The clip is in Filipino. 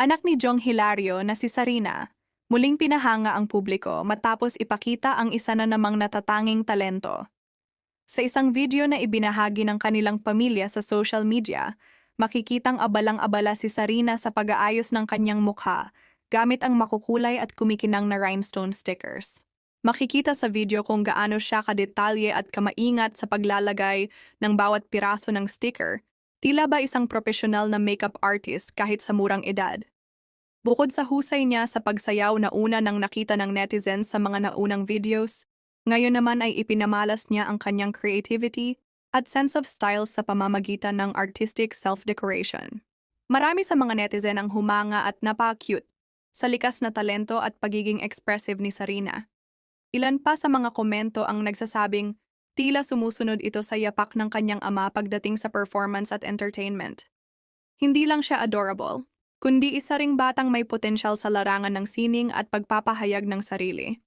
Anak ni Jong Hilario na si Sarina, muling pinahanga ang publiko matapos ipakita ang isa na namang natatanging talento. Sa isang video na ibinahagi ng kanilang pamilya sa social media, makikitang abalang-abala si Sarina sa pag-aayos ng kanyang mukha gamit ang makukulay at kumikinang na rhinestone stickers. Makikita sa video kung gaano siya kadetalye at kamaingat sa paglalagay ng bawat piraso ng sticker, tila ba isang profesional na makeup artist kahit sa murang edad. Bukod sa husay niya sa pagsayaw na una nang nakita ng netizens sa mga naunang videos, ngayon naman ay ipinamalas niya ang kanyang creativity at sense of style sa pamamagitan ng artistic self-decoration. Marami sa mga netizen ang humanga at napaka-cute sa likas na talento at pagiging expressive ni Sarina. Ilan pa sa mga komento ang nagsasabing tila sumusunod ito sa yapak ng kanyang ama pagdating sa performance at entertainment. Hindi lang siya adorable, kundi isa ring batang may potensyal sa larangan ng sining at pagpapahayag ng sarili.